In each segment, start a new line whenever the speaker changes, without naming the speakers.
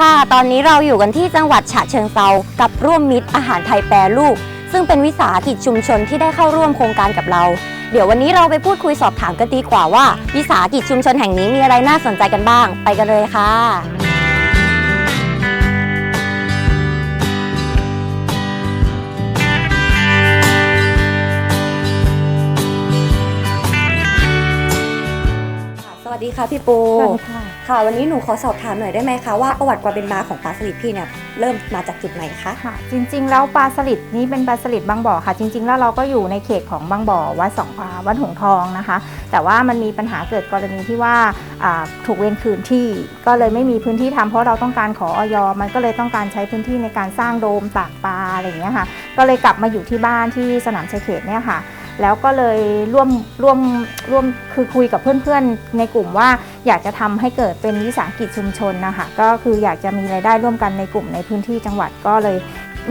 ค่ะ ตอนนี้เราอยู่กันที่จังหวัดฉะเชิงเซากับร่วมมิตรอาหารไทยแปรรูป ซึ่งเป็นวิสาหกิจชุมชนที่ได้เข้าร่วมโครงการกับเรา เดี๋ยววันนี้เราไปพูดคุยสอบถามกันดีกว่าว่า วิสาหกิจชุมชนแห่งนี้มีอะไรน่าสนใจกันบ้าง ไปกันเลยค่ะ สวัสดีค่ะพี่ปู
สวัสดีค่ะ
ค่ะ วันนี้หนูขอสอบถามหน่อยได้ไหมคะว่าประวัติความเป็นมาของปลาสลิดพี่เนี่ยเริ่มมาจากจุดไหนคะ
ค่ะ จริงๆ แล้วปลาสลิดนี้เป็นปลาสลิดบางบ่อค่ะ จริง ๆ แล้วเราก็อยู่ในเขตของบางบ่อวัดสองพาวัดหงส์ทองนะคะ แต่ว่ามันมีปัญหาเกิดกรณีที่ว่าอ่าถูกเวรคืนที่ก็เลยไม่มีพื้นที่ทำเพราะเราต้องการขอออยมันก็เลยต้องการใช้พื้นที่ในการสร้างโดมตากปลาอะไรอย่างเงี้ยค่ะ ก็เลยกลับมาอยู่ที่บ้านที่สนามชัยเขตเนี่ยค่ะ แล้วก็เลยร่วมร่วมร่วมคือคุยกับเพื่อนๆในกลุ่มว่าอยากจะทำให้เกิดเป็นวิสาหกิจชุมชนนะคะก็คืออยากจะมีรายได้ร่วมกันในกลุ่มในพื้นที่จังหวัดก็เลย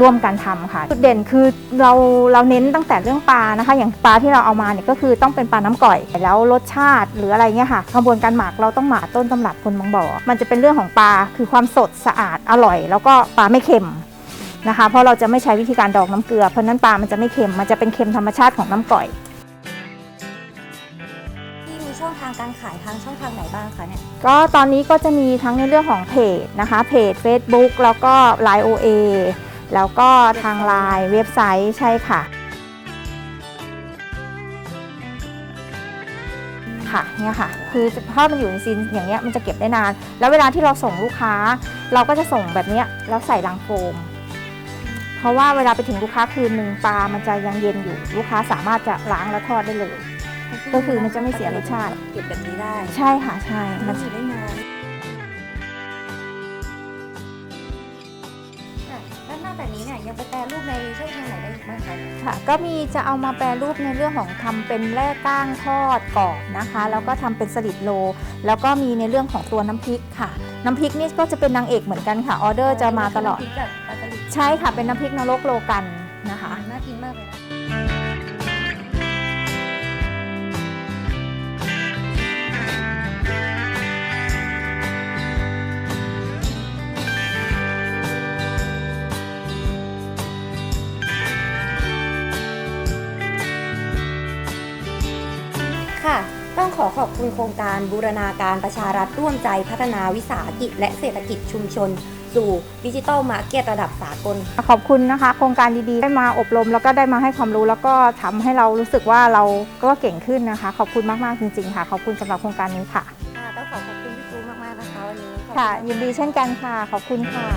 ร่วมกันทำค่ะจุดเด่นคือเราเราเน้นตั้งแต่เรื่องปลานะคะ อย่างปลาที่เราเอามาเนี่ยก็คือต้องเป็นปลาน้ำก่อยแล้วรสชาติหรืออะไรเงี้ยค่ะกระบวนการหมักเราต้องหมักต้นตำรับคนบางบ่อมันจะเป็นเรื่องของปลาคือความสดสะอาดอร่อย แล้วก็ปลาไม่เค็ม นะคะ เพราะเราจะไม่ใช้วิธีการดองน้ำเกลือ เพราะฉะนั้นปลามันจะไม่เค็ม มันจะเป็นเค็มธรรมชาติของน้ำก่อย
พี่มีช่องทางการขายทางช่องทางไหนบ้างคะเนี่ย
ก็ตอนนี้ก็จะมีทั้งในเรื่องของเพจนะคะ เพจ Facebook แล้วก็ Line OA แล้วก็ทาง Line เว็บไซต์ใช่ค่ะค่ะเนี่ยค่ะ คือถ้ามันอยู่ในซีนอย่างเงี้ยมันจะเก็บได้นาน แล้วเวลาที่เราส่งลูกค้า เราก็จะส่งแบบเนี้ยแล้วใส่ลังโฟม เพราะว่าเวลาไปถึงลูกค้าคืนหนึ่งปลามันจะยังเย็นอยู่ ลูกค้าสามารถจะล้างและทอดได้เลย ก็คือมันจะไม่เสียรสชาติ
เก็บแบบนี้ได้
ใช่ค่ะใช่
มั
มันน
จะได้นาน แล้วนอกจากนี้เนี่ยยังไปแปรรูปในช่องทางไหนได้อีกบ้างคะ
ค่ะ ก็มีจะเอามาแปรรูปในเรื่องของทำเป็นแร่ก้างทอดกรอบนะคะ แล้วก็ทำเป็นสลิดโล แล้วก็มีในเรื่องของตัวน้ำพริกค่ะ น้ำพริกนี่ก็จะเป็นนางเอกเหมือนกันค่ะ ออเดอร์จะมาตลอด
น้ำพริกแบบปลาสลิด
ใช่ค่ะ เป็นน้ำพริกนรกโลกันนะคะ
น่ากินมากเลยนะ ค่ะ ต้องขอขอบคุณโครงการบูรณาการประชารัฐร่วมใจพัฒนาวิสาหกิจ และเศรษฐกิจชุมชน สู่ดิจิทัลมาร์เก็ตระดับสากล
ขอบคุณนะคะ โครงการดีๆ ได้มาอบรม แล้วก็ได้มาให้ความรู้แล้วก็ทำให้เรารู้สึกว่าเราก็เก่งขึ้นนะคะ ขอบคุณมากๆจริงๆค่ะ ขอบคุณสำหรับโครงการนี้ค่ะ
ค่ะต้องขอขอบคุณพี่ปูมากๆนะคะวันนี้ขอบณ
ค่ะ
มากๆ
ยินดีเช่นกันค่ะ ขอบคุณค่ะ